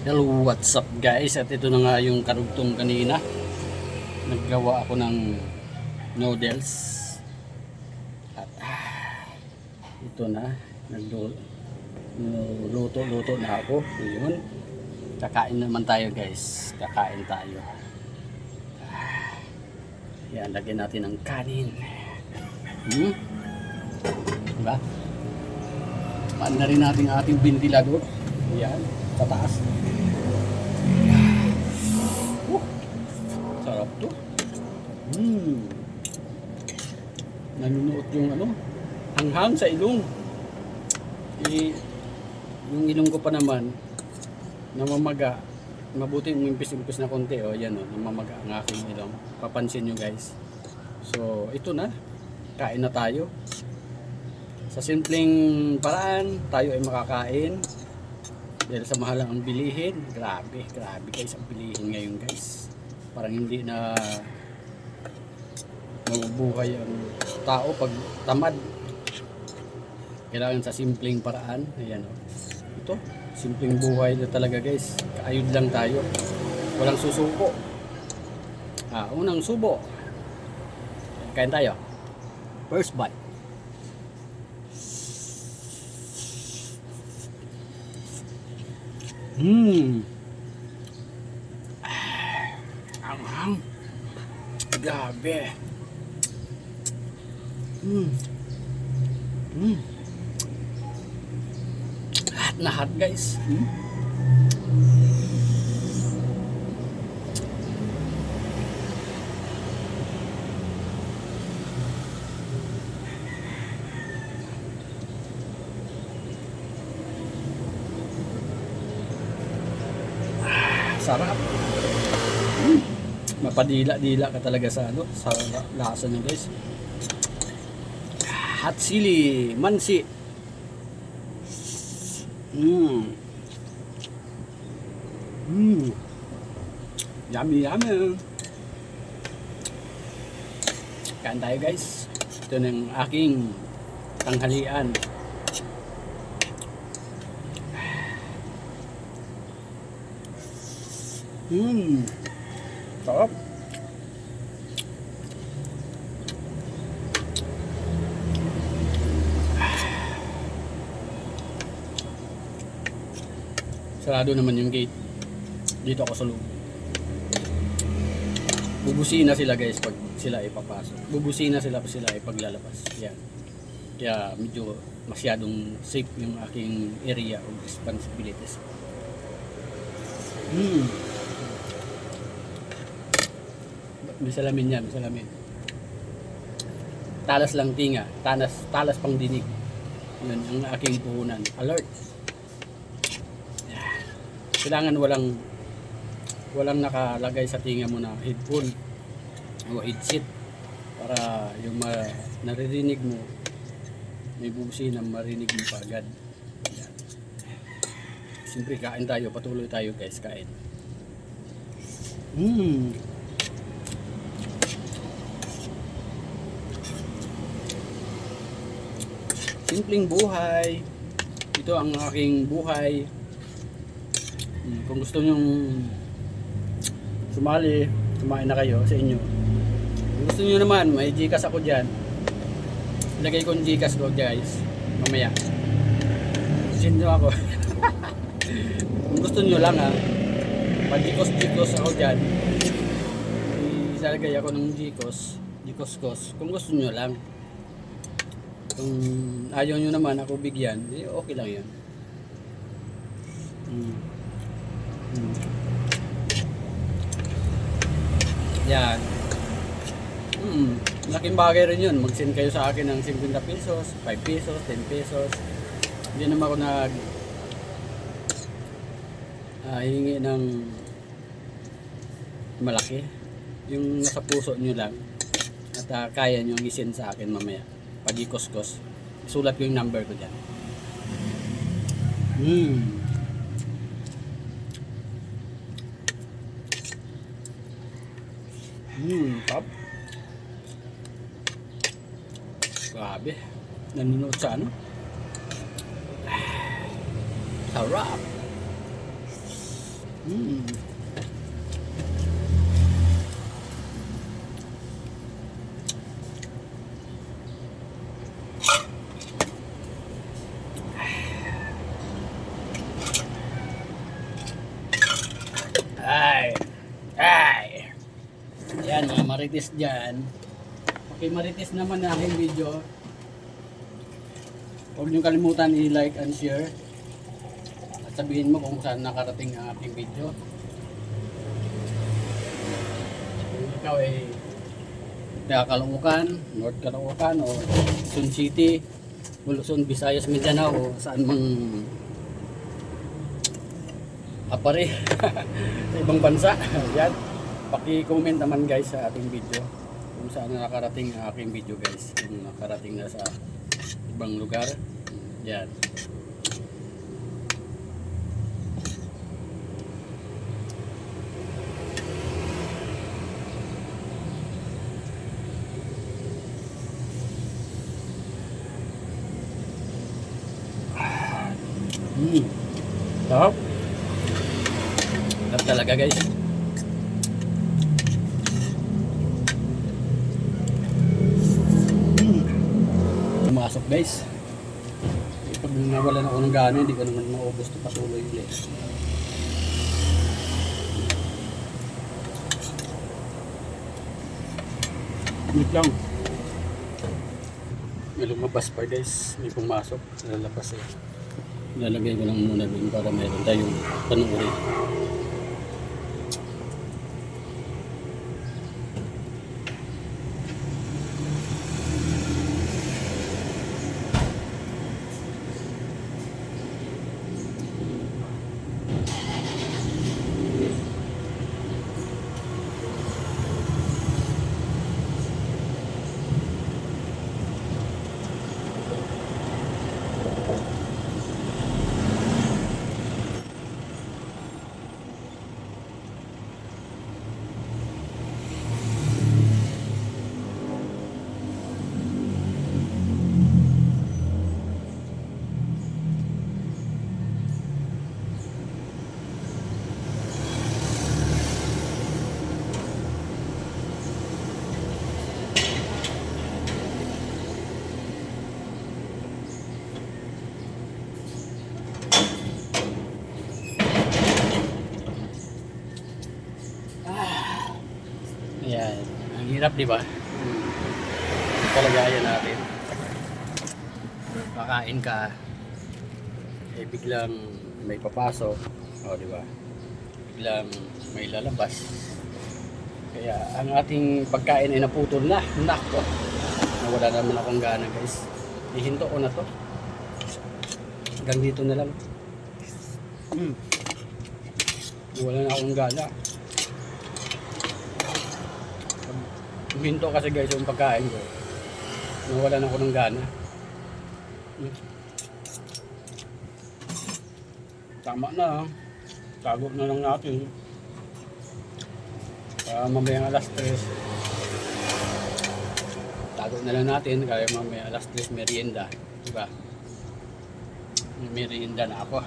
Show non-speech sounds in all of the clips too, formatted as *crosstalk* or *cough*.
Hello, what's up guys? At ito na nga yung karugtong kanina. Naggawa ako ng noodles. At ah, ito na. Nagluto-luto na ako. Yun. Kakain naman tayo guys. Kakain tayo. Ah, yan, lagyan natin ng kanin. Hmm? Diba? Paan na rin natin ating ventilador. Yan, sa taas. Uh, sarap to. Hmm. Nanunuot yung ano, hanghang sa ilong. Eh, yung ilong ko pa naman, namamaga. Mabuti yung impis-impis na konti. O, yan o, namamaga ang aking ilong. Papansin nyo guys. So, ito na. Kain na tayo. Sa simpleng paraan, tayo ay makakain. Dahil sa mahal ang bilihin, grabe, grabe guys ang bilihin ngayon guys. Parang hindi na mabubuhay ang tao pag tamad. Kailangan sa simpleng paraan. Ayan o. Ito, simpleng buhay na talaga guys. Kaayod lang tayo. Walang susuko. Ah, unang subo. Kain tayo. First bite. Hmm. Ang hang. Grabe. Hmm. Hmm. Lahat na hot guys. Hmm. Sarap. Mm. Mapadila-dila ka talaga sa ano, sa la- lasa niya guys. Hot chili, mansi. Mm. Mm. Yummy, yummy. Kain tayo guys. Ito yung aking tanghalian. Hmm. Sarap. Sarado naman yung gate. Dito ako sa loob. Bubusina sila guys pag sila ay papasok. Bubusina sila pag sila ay paglalabas. Yan. Kaya medyo masyadong safe yung aking area of responsibilities. Hmm. May salamin yan, may salamin. Talas lang tinga, talas, talas pang dinig. Yun ang aking puhunan. Alert. Kailangan walang walang nakalagay sa tinga mo na headphone o headset para yung ma, naririnig mo may bubusi na marinig mo pa agad. Siyempre kain tayo, patuloy tayo guys, kain. Mmm. Simpleng buhay. Ito ang aking buhay. Hmm, Kung gusto nyong sumali, kumain na kayo sa inyo. Kung gusto nyo naman, may Gcash ako dyan. Ilagay ko yung Gcash ko guys. Mamaya. Send nyo ako. *laughs* Kung gusto nyo lang ha, pag-Gcash ako dyan. Ilalagay ako ng Gcash. Gcash Kung gusto nyo lang. Kung ayaw nyo naman ako bigyan, eh, okay lang yan. Mm. Mm. Yan. Mm. Laking bagay rin yun. Mag-send kayo sa akin ng 50 pesos, 5 pesos, 10 pesos. Hindi naman ako nag ah, hingi ng malaki. Yung nasa puso nyo lang. At ah, kaya nyo i-send sa akin mamaya. Pag ikos-kos. Sulat ko yung number ko dyan. Hmm. Hmm, top. Grabe. Nanonood sa ano? Sarap. Mm. Ay! Ay! Yan, mga marites dyan. Okay, marites naman na aking video. Huwag niyong kalimutan i-like and share. At sabihin mo kung saan nakarating ang aking video. Kung ikaw ay taga Caloocan, North Caloocan o Quezon City, Luzon, Visayas, Mindanao o saan mang apare *laughs* sa ibang bansa. *laughs* Yan. Paki-comment naman guys sa ating video kung saan nakarating ang aking video guys. Kung nakarating na sa ibang lugar. Yan. Hmm. Sarap. Sarap talaga guys. Hmm. Pumasok guys. Eh, Pag nawalan ako ng gana, hindi ko naman maubos ito patuloy ulit. Wait lang. May lumabas pa guys. May pumasok. Lalabas eh. Lalagay ko lang muna dun para meron tayong panuuri. Ayan. Ang hirap, di ba? Hmm. Kalagayan natin. Kakain ka, eh biglang may papasok. O, di ba? Biglang may lalabas. Kaya ang ating pagkain ay naputol na. Nako. Nawala naman akong gana, guys. Ihinto ko na to. Hanggang dito na lang. Hmm. Wala na akong gana. Minto kasi guys yung pagkain ko. Nawalan ako ng gana. Tama na. ah. Tago na lang natin. Para mamayang alas 3. Tago na lang natin. Kaya mamaya alas 3 merienda. Diba? Merienda na ako.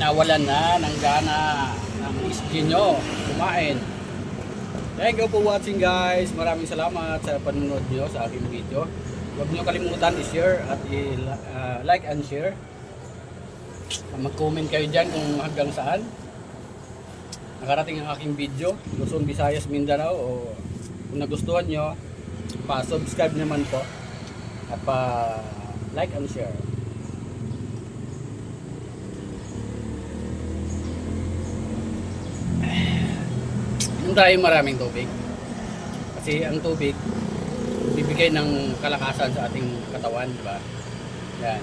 Nawalan na ng gana ng iskin nyo kumain. Thank you for watching guys. Maraming salamat sa panonood nyo sa aking video. Huwag nyo kalimutan i-share at i-like and share. Mag-comment kayo dyan kung hanggang saan nakarating ang aking video. Luzon, Visayas, Mindanao o kung nagustuhan nyo, pa-subscribe naman po at pa-like and share. Tayo maraming tubig. Kasi ang tubig, bibigay ng kalakasan sa ating katawan, di ba? Yan.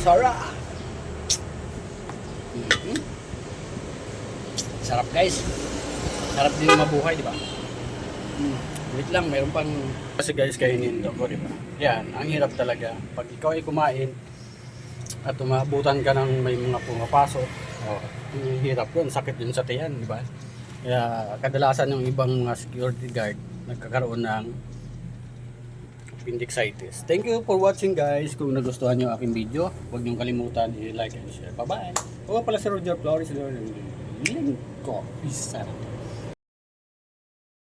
Sarap! Mhm. Sarap guys. Sarap din mabuhay, di ba? Hmm. Wait lang, mayroon pang... Kasi guys, kainin daw ko, oh, di? Yan, ang hirap talaga. Pag ikaw ay kumain at umabutan ka ng may mga pumapasok, oh, hirap yun, sakit yun sa tiyan, di ba? Kaya kadalasan yung ibang mga security guard nagkakaroon ng appendicitis. Thank you for watching guys. Kung nagustuhan nyo aking video, huwag niyong kalimutan i-like and share. Bye-bye. Huwag pala si Roger Flores. Link ko. Peace out.